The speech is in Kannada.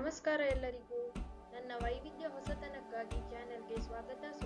ನಮಸ್ಕಾರ ಎಲ್ಲರಿಗೂ. ನನ್ನ ವೈವಿಧ್ಯ ಹೊಸತನಕ್ಕಾಗಿ ಚಾನೆಲ್ಗೆ ಸ್ವಾಗತ.